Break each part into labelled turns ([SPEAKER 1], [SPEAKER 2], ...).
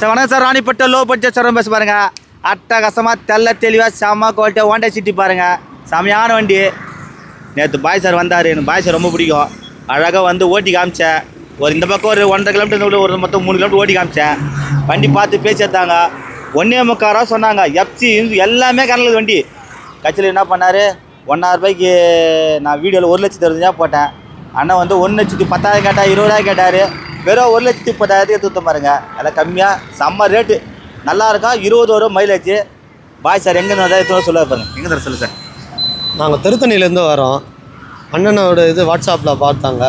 [SPEAKER 1] Sir வணக்கம் sir. ராணிப்பட்ட low budget sir bus பாருங்க. அட்டகாசமாக தெல்ல தெளிவாக செம்ம குவாலிட்டியாக ஓண்டா சிட்டி பாருங்க. செமையான வண்டி. நேற்று பாய் சார் வந்தார். எனக்கு பாய் சார் ரொம்ப பிடிக்கும். அழகாக வந்து ஓட்டி காமிச்சேன் ஒரு இந்த பக்கம் ஒரு ஒன்றரை கிலோமீட்டர் ஒரு மொத்தம் மூணு கிலோமீட்டர் ஓட்டி காமிச்சேன் வண்டி பார்த்து பேசி எடுத்தாங்க ஒன்றே முக்காரா சொன்னாங்க. எஃப்சி எல்லாமே கரலுது வண்டி. கட்சியில் என்ன பண்ணார்? ஒன்றாயிரம் ரூபாய்க்கு நான் வீடியோவில் ஒரு லட்சத்தி இருபத்தஞ்சா போட்டேன். அண்ணன் வந்து ஒன்று லட்சத்தி பத்தாயிரம் கேட்டால் இருபதாயிரம் கேட்டார். வெறும் ஒரு லட்சத்தி முப்பதாயிரத்துக்கு எடுத்து பாருங்க. அதில் கம்மியாக செம்ம ரேட்டு நல்லா இருக்கா? இருபது வரும் மைலேஜ் பாய் சார் எங்கே வந்தால் எடுத்து சொல்ல பாருங்க. எங்கே தர சொல்லு சார்
[SPEAKER 2] நாங்கள் திருத்தணிலேருந்து வரோம். அண்ணனோட இது வாட்ஸ்அப்பில் பார்த்தாங்க.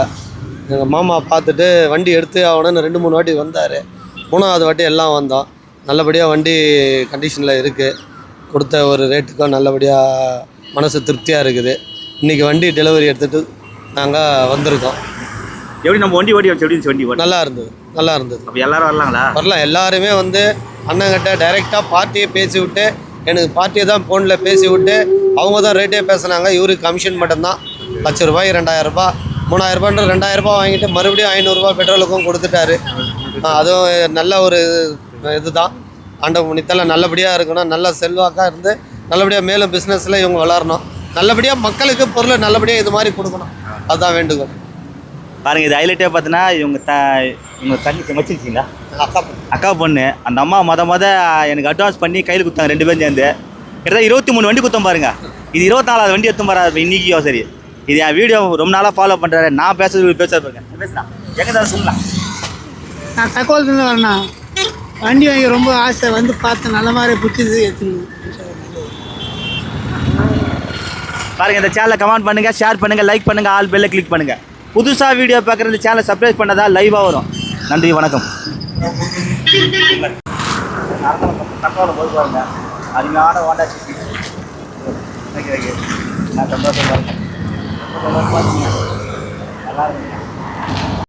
[SPEAKER 2] எங்கள் மாமா பார்த்துட்டு வண்டி எடுத்து அவனு ரெண்டு மூணு வாட்டி வந்தார். மூணாவது வாட்டி எல்லாம் வந்தோம். நல்லபடியாக வண்டி கண்டிஷனில் இருக்குது கொடுத்த ஒரு ரேட்டுக்கும் நல்லபடியாக மனசு திருப்தியாக இருக்குது. இன்றைக்கி வண்டி டெலிவரி எடுத்துகிட்டு நாங்கள் வந்திருக்கோம்.
[SPEAKER 1] எப்படி நம்ம வண்டி ஓட்டி வச்சு எப்படி இருந்துச்சு வண்டி ஓட்டி
[SPEAKER 2] நல்லா இருந்தது நல்லா இருந்தது
[SPEAKER 1] அப்போ எல்லாரும் வரலாங்களா?
[SPEAKER 2] வரலாம் எல்லாருமே வந்து அண்ணங்கிட்ட டைரெக்டாக பார்ட்டியை பேசி விட்டு எனக்கு பார்ட்டியை தான் ஃபோனில் பேசி விட்டு அவங்க தான் ரேட்டே பேசுனாங்க. இவருக்கு கமிஷன் மட்டும்தான். லட்ச ரூபாய் ரெண்டாயிரம் ரூபாய் மூணாயிரம் ரூபான்ற ரெண்டாயிரம் ரூபாய் வாங்கிட்டு மறுபடியும் ஐநூறுரூபா பெட்ரோலுக்கும் கொடுத்துட்டாரு. அதுவும் நல்ல ஒரு இதுதான். ஆண்ட முனித்தல நல்லபடியாக இருக்கணும். நல்ல செல்வாக்காக இருந்து நல்லபடியாக மேலும் பிஸ்னஸில் இவங்க வளரணும். நல்லபடியாக மக்களுக்கு பொருளை நல்லபடியாக இது மாதிரி கொடுக்கணும். அதுதான் வேண்டுகோள்.
[SPEAKER 1] பாருங்க இது ஹைலைட்டே பார்த்தீங்கன்னா இவங்க த இவங்க தண்ணி வச்சிருக்கீங்களா
[SPEAKER 2] அக்கா
[SPEAKER 1] அக்கா பொண்ணு. அந்த அம்மா மொத மொத எனக்கு அட்வான்ஸ் பண்ணி கையில் கொடுத்தாங்க ரெண்டு பேரும் சேர்ந்து. கிட்டத்தட்ட இருபத்தி மூணு வண்டி குத்தம் பாருங்க. இது இருபத்தாலாவது வண்டி எடுத்து பாரு இன்னைக்கு சரி. இது என் வீடியோ ரொம்ப நாளாக ஃபாலோ பண்ணுறாரு நான் பேசுறது பேசுறது பாருங்க. பேசுனா? எங்கே தான் சொல்லலாம்.
[SPEAKER 3] நான் தகவல் வரேண்ணா வண்டி வாங்கி ரொம்ப ஆசை வந்து பார்த்து நல்ல மாதிரி பிடிச்சது எடுத்துக்கணும்
[SPEAKER 1] பாருங்க இந்த சேனலை கமெண்ட் பண்ணுங்க ஷேர் பண்ணுங்க லைக் பண்ணுங்க ஆல் பெல்ல கிளிக் பண்ணுங்க. புதுசாக வீடியோ பார்க்குற இந்த சேனலை சப்ஸ்கிரைப் பண்ணதா லைவாக வரும். நன்றி வணக்கம். தக்கோல போய் பாருங்க அருமையான ஹோண்டா சிட்டி நான் சந்தோஷமாக இருக்கேன் நல்லா இருக்குங்க.